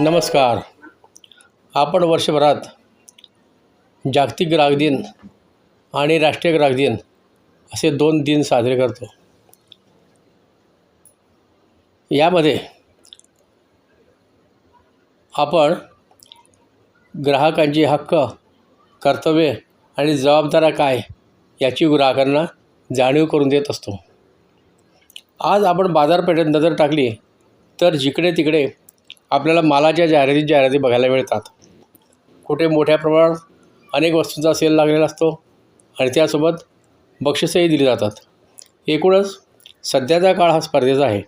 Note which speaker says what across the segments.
Speaker 1: नमस्कार. आपण वर्षभरात जागतिक ग्राहक दिन आणि राष्ट्रीय ग्राहक दिन असे दोन दिन साजरे करतो. यामध्ये आपण ग्राहकांचे हक्क कर्तव्ये आणि जबाबदाऱ्या काय याची ग्राहकांना जाणीव करून देत असतो. आज आपण बाजारपेठेत नजर टाकली तर जिकडे तिकडे आपल्याला मालाच्या जाहिराती जाहिराती बघायला मिळतात. कुठे मोठ्या प्रमाणात अनेक वस्तूंचा सेल लागलेला असतो आणि त्यासोबत बक्षिसंही दिली जातात. एकूणच सध्याचा काळ हा स्पर्धेचा आहे.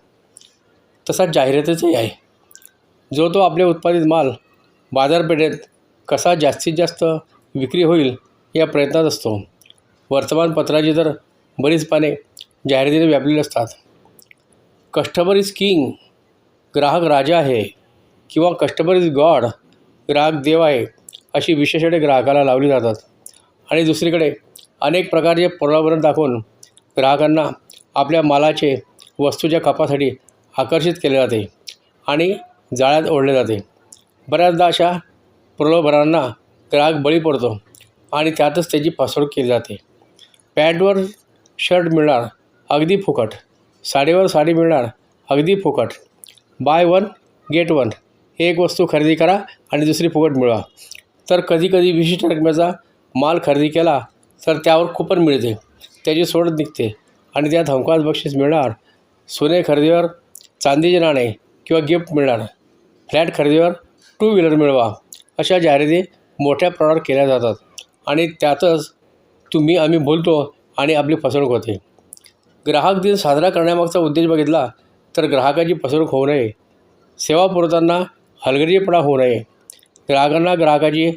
Speaker 1: तसा जाहिरातीचाही आहे. जो तो आपले उत्पादित माल बाजारपेठेत कसा जास्तीत जास्त विक्री होईल या प्रयत्नात असतो. वर्तमानपत्राची तर बरीच पाने जाहिरातीने व्यापलेली असतात. Customer is king. ग्राहक राजा आहे. किंवा कस्टमर इज गॉड ग्राहक देव आहे अशी विशेषणे ग्राहकाला लावली जातात. आणि दुसरीकडे अनेक प्रकारचे प्रलोभन दाखवून ग्राहकांना आपल्या मालाचे वस्तूच्या खपासाठी आकर्षित केले जाते आणि जाळ्यात ओढले जाते. बऱ्याचदा अशा प्रलोभनांना ग्राहक बळी पडतो आणि त्यातच त्याची फसवणूक केली जाते. पॅन्टवर शर्ट मिळणार अगदी फुकट. साडीवर साडी मिळणार अगदी फुकट. Buy one get one. एक वस्तू खरेदी करा आणि दुसरी फुकट मिळवा. तर कधीकधी विशिष्ट रकमेचा माल खरेदी केला तर त्यावर कुपन मिळते. त्याची सोडत निघते आणि त्यात हमखास बक्षीस मिळणार. सोने खरेदीवर चांदीचे नाणे किंवा गिफ्ट मिळणार. फ्लॅट खरेदीवर टू व्हीलर मिळवा. अशा जाहिराती मोठ्या प्रमाणावर केल्या जातात आणि त्यातच तुम्ही आम्ही बोलतो आणि आपली फसवणूक होते. ग्राहक दिन साजरा करण्यामागचा उद्देश बघितला तर ग्राहकाची फसवणूक होऊ नये. सेवा पुरवताना हलगर्जीपणा होऊ नये ग्राहकांना ग्राहकाची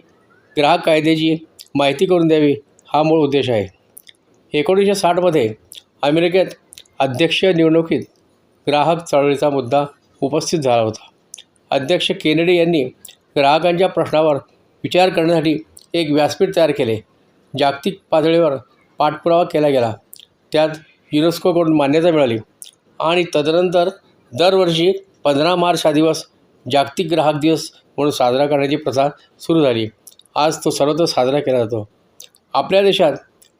Speaker 1: ग्राहक कायद्याची माहिती करून द्यावी हा मूळ उद्देश आहे. एकोणीसशे साठमध्ये अमेरिकेत अध्यक्षीय निवडणुकीत ग्राहक चळवळीचा मुद्दा उपस्थित झाला होता. अध्यक्ष केनेडी यांनी ग्राहकांच्या प्रश्नावर विचार करण्यासाठी एक व्यासपीठ तयार केले. जागतिक पातळीवर पाठपुरावा केला गेला. त्यात युनेस्कोकडून मान्यता मिळाली आणि तदनंतर दरवर्षी पंधरा मार्च हा दिवस जागतिक ग्राहक दिवस म्हणून साजरा करण्याची प्रथा सुरू झाली. आज तो सर्वत्र साजरा केला जातो. आपल्या देशात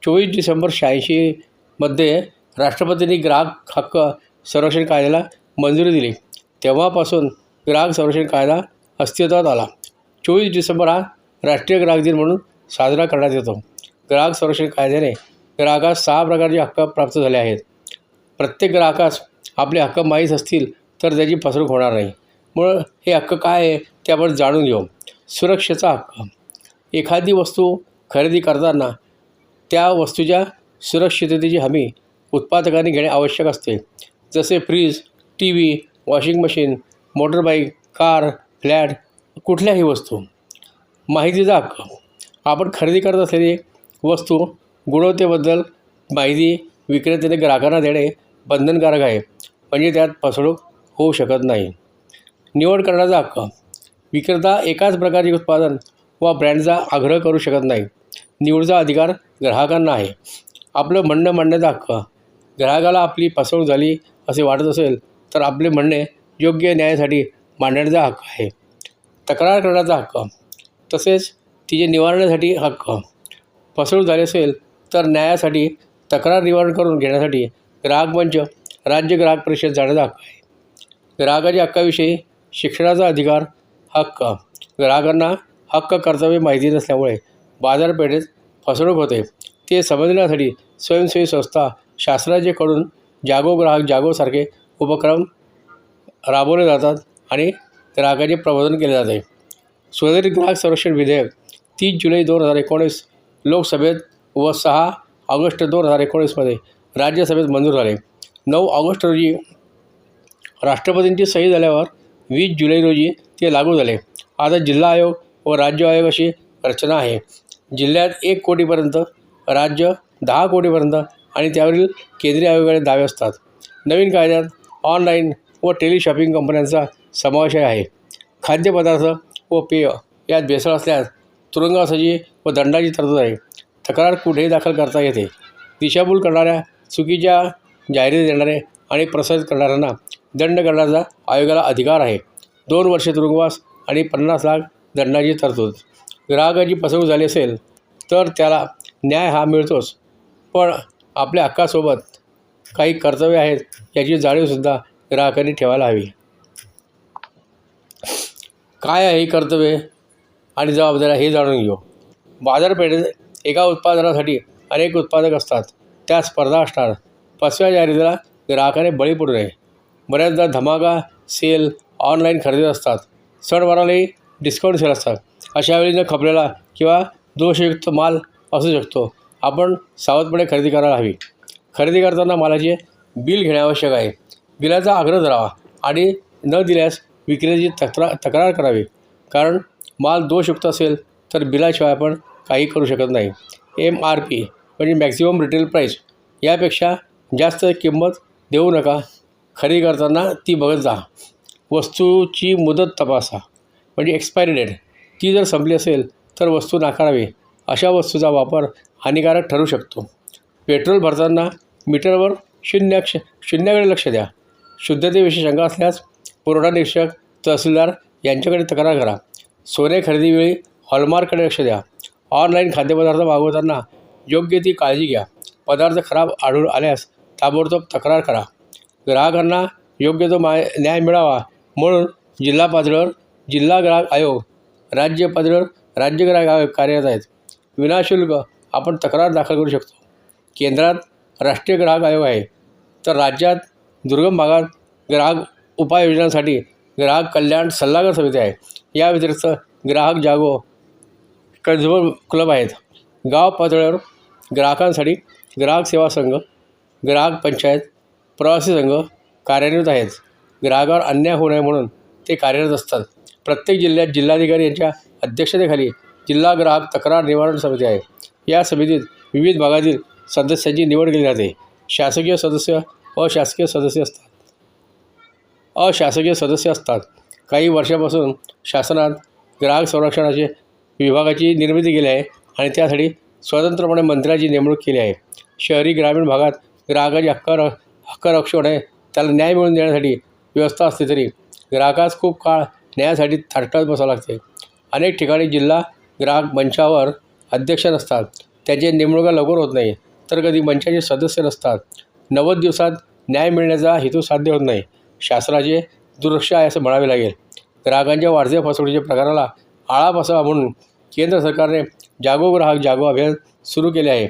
Speaker 1: चोवीस डिसेंबर शहाऐंशीमध्ये राष्ट्रपतींनी ग्राहक हक्क संरक्षण कायद्याला मंजुरी दिली. तेव्हापासून ग्राहक संरक्षण कायदा अस्तित्वात आला. चोवीस डिसेंबर हा राष्ट्रीय ग्राहक दिन म्हणून साजरा करण्यात येतो. ग्राहक संरक्षण कायद्याने ग्राहकास सहा प्रकारचे हक्क प्राप्त झाले आहेत. प्रत्येक ग्राहकास आपले हक्क माहीत असतील तर त्याची फसवणूक होणार नाही. मुळं हे हक्क काय आहे ते आपण जाणून घेऊ. सुरक्षेचा हक्क. एखादी वस्तू खरेदी करताना त्या वस्तूच्या सुरक्षिततेची हमी उत्पादकांनी घेणे आवश्यक असते. जसे fridge T V washing machine motorbike car flat कुठल्याही वस्तू. माहितीचा हक्क. आपण खरेदी करत असलेली वस्तू गुणवत्तेबद्दल माहिती विक्रेत्याने ग्राहकांना देणे बंधनकारक आहे. म्हणजे त्यात फसवणूक होऊ शकत नाही. निवड करण्याचा हक्क. विक्रेता एकाच प्रकारचे उत्पादन वा ब्रँडचा आग्रह करू शकत नाही. निवडचा अधिकार ग्राहकांना आहे. आपलं म्हणणं मांडण्याचा हक्क. ग्राहकाला आपली फसवणूक झाली असे वाटत असेल तर आपले म्हणणे योग्य न्यायासाठी मांडण्याचा हक्क आहे. तक्रार करण्याचा हक्क. तसेच तिचे निवारण्यासाठी हक्क. फसवणूक झाली असेल तर न्यायासाठी तक्रार निवारण करून घेण्यासाठी ग्राहक मंच राज्य ग्राहक परिषद जाण्याचा हक्क आहे. ग्राहकाच्या हक्काविषयी शिक्षणाचा अधिकार हक्क. ग्राहकांना हक्क कर्तव्य माहिती नसल्यामुळे बाजारपेठेत फसवणूक होते. ते समजण्यासाठी स्वयंसेवी संस्था शासनाच्याकडून जागो ग्राहक जागोसारखे उपक्रम राबवले जातात आणि ग्राहकाचे प्रबोधन केले जाते. सुधारित ग्राहक संरक्षण विधेयक तीस जुलै दोन हजार एकोणीस लोकसभेत व सहा ऑगस्ट दोन हजार एकोणीसमध्ये राज्यसभेत मंजूर झाले. नऊ ऑगस्ट रोजी राष्ट्रपतींची सही झाल्यावर वीस जुलै रोजी ते लागू झाले. आता जिल्हा आयोग व राज्य आयोग अशी रचना आहे. जिल्ह्यात एक कोटीपर्यंत राज्य दहा कोटीपर्यंत आणि त्यावरील केंद्रीय आयोगाने दावे असतात. नवीन कायद्यात ऑनलाईन व टेलिशॉपिंग कंपन्यांचा समावेश आहे. खाद्यपदार्थ व पेय यात भेसळ असल्यास तुरुंगवासाची व दंडाची तरतूद आहे. तक्रार कुठेही दाखल करता येते. दिशाभूल करणाऱ्या चुकीच्या जाहिराती देणारे आणि प्रसारित करणाऱ्यांना दंड करण्याचा आयोगाला अधिकार आहे. दोन वर्षे तुरुंगवास आणि पन्नास लाख दंडाची तरतूद. ग्राहकाची फसवणूक झाली असेल तर त्याला न्याय हा मिळतोच. पण आपल्या हक्कासोबत काही कर्तव्य आहेत याची जाणीवसुद्धा ग्राहकांनी ठेवायला हवी. काय आहे ही कर्तव्ये आणि जबाबदाऱ्या हे जाणून घेऊ. बाजारपेठेत एका उत्पादनासाठी अनेक उत्पादक असतात. त्या स्पर्धा असणार. फसव्या जाहिरातीला ग्राहकाने बळी पडू नये. बऱ्याचदा धमाका सेल ऑनलाईन खरेदी असतात. सणवारालाही डिस्काउंट सेल असतात. अशा वेळी न खपलेला किंवा दोषयुक्त माल असू शकतो. आपण सावधपणे खरेदी करायला हवी. खरेदी करताना मालाचे बिल घेणे आवश्यक आहे. बिलाचा आग्रह धरावा आणि न दिल्यास विक्रेत्याची तक्रार तक्रार करावी. कारण माल दोषयुक्त असेल तर बिलाशिवाय आपण काही करू शकत नाही. एम आर पी म्हणजे मॅक्झिमम रिटेल प्राईस यापेक्षा जास्त किंमत देऊ नका. खरेदी करताना ती बघत जा. वस्तूची मुदत तपासा. म्हणजे एक्सपायरी डेट ती जर संपली असेल तर वस्तू नाकारावी. अशा वस्तूचा वापर हानिकारक ठरू शकतो. पेट्रोल भरताना मीटरवर शून्य क्ष शून्याकडे लक्ष द्या. शुद्धतेविषयी शंका असल्यास पुरवठा निरीक्षक तहसीलदार यांच्याकडे तक्रार करा. सोने खरेदीवेळी हॉलमार्ककडे लक्ष द्या. ऑनलाईन खाद्यपदार्थ मागवताना योग्य ती काळजी घ्या. पदार्थ खराब आढळून आल्यास ताबडतोब तक्रार करा. ग्राहकांना योग्य तो माय न्याय मिळावा म्हणून जिल्हा पातळीवर जिल्हा ग्राहक आयोग राज्य पातळीवर राज्य ग्राहक आयोग कार्यरत आहेत. विनाशुल्क आपण तक्रार दाखल करू शकतो. केंद्रात राष्ट्रीय ग्राहक आयोग आहे. तर राज्यात दुर्गम भागात ग्राहक उपाययोजनांसाठी ग्राहक कल्याण सल्लागार समिती आहे. या व्यतिरिक्त ग्राहक जागो कन्झ्युमर क्लब आहेत. गाव पातळीवर ग्राहकांसाठी ग्राहक सेवा संघ ग्राहक पंचायत प्रवासी संघ कार्यान्वित आहेत. ग्राहकावर अन्याय होऊ नये म्हणून ते कार्यरत असतात. प्रत्येक जिल्ह्यात जिल्हाधिकारी यांच्या अध्यक्षतेखाली जिल्हा ग्राहक तक्रार निवारण समिती आहे. या समितीत विविध भागातील सदस्यांची निवड केली जाते. शासकीय सदस्य अशासकीय सदस्य असतात. अशासकीय सदस्य असतात. काही वर्षापासून शासनात ग्राहक संरक्षणाचे विभागाची निर्मिती केली आहे आणि त्यासाठी स्वतंत्रपणे मंत्र्याची नेमणूक केली आहे. शहरी ग्रामीण भागात ग्राहकाचे हक्क हक्कर हक्क रक्षण आहे. त्याला न्याय मिळवून देण्यासाठी व्यवस्था असते तरी ग्राहकास खूप काळ न्यायासाठी थाटत बसावं लागते. अनेक ठिकाणी जिल्हा ग्राहक मंचावर अध्यक्ष नसतात. त्याचे नेमणुका लवकर होत नाही तर कधी मंचाचे सदस्य नसतात. नव्वद दिवसात न्याय मिळण्याचा हेतू साध्य होत नाही. शासनाचे दुर्लक्ष आहे असं म्हणावे लागेल. ग्राहकांच्या वाढत्या फसवणुकीच्या प्रकाराला आळा बसावा म्हणून केंद्र सरकारने जागो ग्राहक जागो अभियान सुरू केले आहे.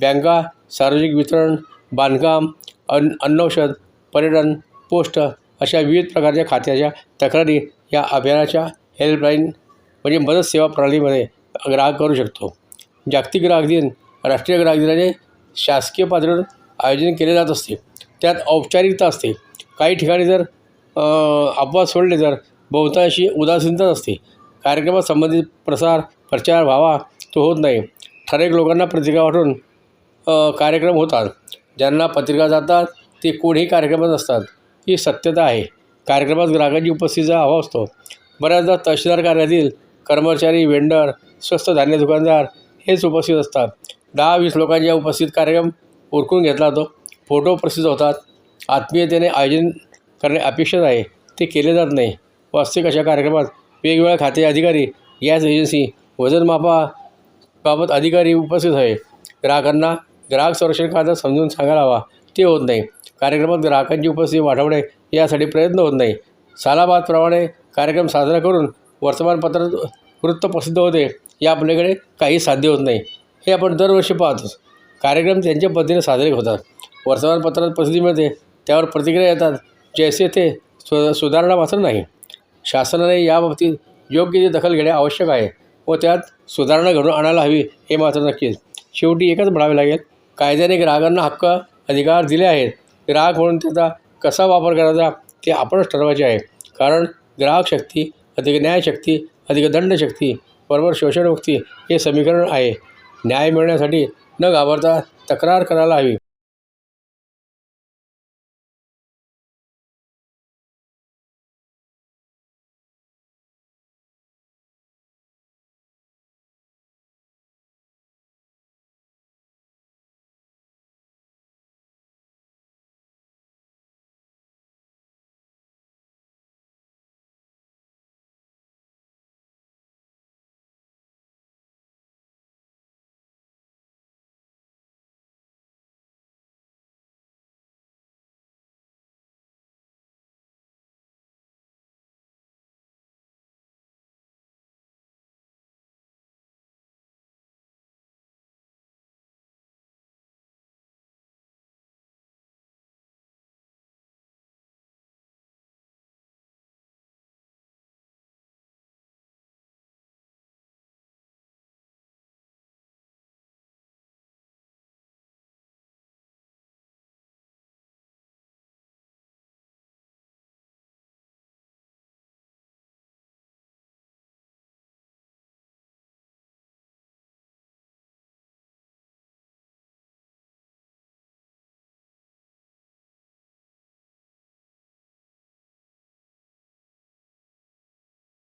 Speaker 1: बँका सार्वजनिक वितरण बांधकाम अन्न अन्नौषध पर्यटन पोस्ट अशा विविध प्रकारच्या खात्याच्या तक्रारी या अभियानाच्या हेल्पलाईन म्हणजे मदत सेवा प्रणालीमध्ये ग्राहक करू शकतो. जागतिक ग्राहक दिन राष्ट्रीय ग्राहक दिनाने शासकीय पातळीवर आयोजन केले जात असते. त्यात औपचारिकता असते. काही ठिकाणी जर अपवाद सोडले तर बहुतांशी उदासीनताच असते. कार्यक्रमात संबंधित प्रसार प्रचार व्हावा तो होत नाही. ठराविक लोकांना प्रतिका वाटून कार्यक्रम होतात. ज्यांना पत्रिका जातात ते कोणीही कार्यक्रमात असतात. ही सत्यता आहे. कार्यक्रमात ग्राहकांची उपस्थितीचा अभाव असतो. बऱ्याचदा तहसीलदार कार्यातील कर्मचारी वेंडर स्वस्त धान्य दुकानदार हेच उपस्थित असतात. दहा वीस लोकांच्या उपस्थित कार्यक्रम उरकून घेतला जातो. फोटो प्रसिद्ध होतात. आत्मीयतेने आयोजन करणे अपेक्षित आहे. ते केले जात नाही. वास्तविक अशा कार्यक्रमात वेगवेगळ्या खाते अधिकारी गॅस एजन्सी वजनमापा बाबत अधिकारी उपस्थित आहे. ग्राहकांना ग्राहक संरक्षण कायदा समजून सांगायला हवा. ते होत नाही. कार्यक्रमात ग्राहकांची उपस्थिती वाढवणे यासाठी प्रयत्न होत नाही. सालाबादप्रमाणे कार्यक्रम साजरा करून वर्तमानपत्रात वृत्त प्रसिद्ध होते या आपल्याकडे काही साध्य होत नाही. हे आपण दरवर्षी पाहतोच. कार्यक्रम त्यांच्या पद्धतीने साजरे होतात. वर्तमानपत्रात प्रसिद्धी मिळते त्यावर प्रतिक्रिया येतात. जैसे ते सु सुधारणा मात्र नाही. शासनाने याबाबतीत योग्य ती दखल घेणे आवश्यक आहे व त्यात सुधारणा घडून आणायला हवी हे मात्र नक्कीच. शेवटी एकच म्हणावे लागेल कायद्याने ग्राहकांना हक्क अधिकार दिले आहेत. ग्राहक म्हणून त्याचा कसा वापर करायचा ते आपणच ठरवायचे आहे. कारण ग्राहक शक्ती अधिक न्यायशक्ती अधिक दंडशक्ती बरोबर शोषणमुक्ती हे समीकरण आहे. न्याय मिळण्यासाठी न घाबरता तक्रार करायला हवी.